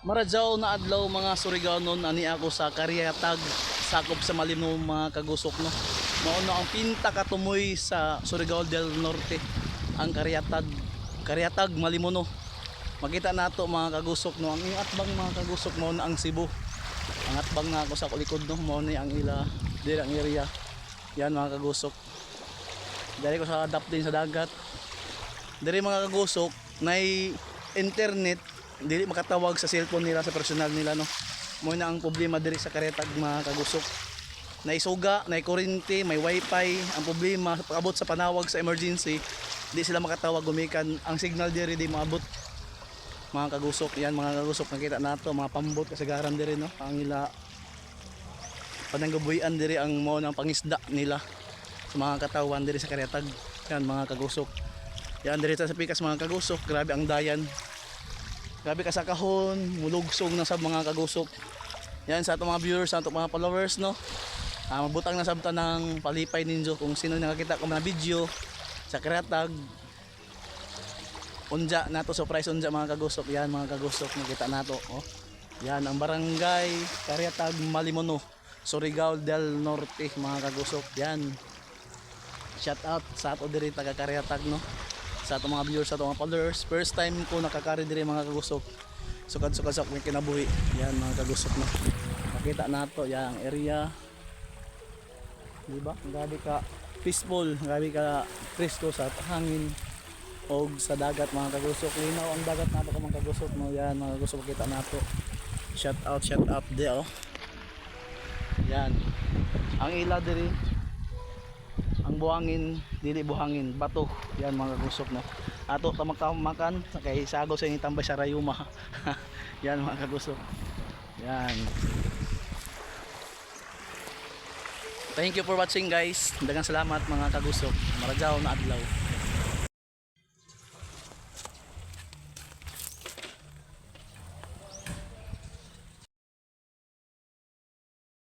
Maradyaw na adlaw mga Surigaonon ani ako sa Karyatag sakop sa malimno mga kagusok no. Mao na ang pinta katumoy sa Surigao del Norte ang Karyatag Karyatag Malimono. Makita nato mga kagusok no ang atbang mga kagusok mao na ang Cebu. Ang atbang na ako sa kulikod no mao ni ang ila dili ang area. Yan mga kagusok. Dari ko sa adapt din sa dagat. Dari mga kagusok nay internet dili makatawag sa cellphone nila sa personal nila no? Mo na ang problema diri sa karetag mga kagusok. Na isuga na kuryente may wifi. Ang problema pagabot sa panawag sa emergency di sila makatawag gumikan. Ang signal diri di maabot. Mga kagusok yan mga kagusok nakita nato mga pambot kasagaran diri no? Ang ila pananggabuyan diri ang mo ng pangisda nila sa mga katawan diri sa karetag. Yan mga kagusok. Yan diri sa pikas mga kagusok. Grabe ang dayan Grabe ka sa kahon, mulugsong na sa mga kagusok. Yan sa atong mga viewers, sa atong mga followers, no? Ah, mabutang na sabta ng palipay ninyo kung sino nakakita ko mga video sa Kratag. Unja nato surprise unja mga kagusok. Yan mga kagusok nakita nato, oh. Yan ang barangay Karyatag Malimono, Surigao del Norte mga kagusok. Yan. Shout out sa ato diri taga Karyatag no sa atong mga viewers sa atong mga followers. First time ko nakakari diri mga kagusok. Sukad sukad sa akong kinabuhi. Yan mga kagusok no makita nato yang area. Di ba grabe ka peaceful. Grabe ka presko sa hangin og sa dagat mga kagusok. Linaw ang dagat nato ka mga kagusok no? Yan mga kagusok makita nato. Shout out shout out di oh. Yan. Ang ila diri ang buhangin dili buhangin bato. Yan mga gusok no? Ato ta makamakan kay sago sa inyong tambay sa rayuma. Yan mga kagusok yan. Thank you for watching guys. Dagang salamat mga kagusok. Maradyaw na adlaw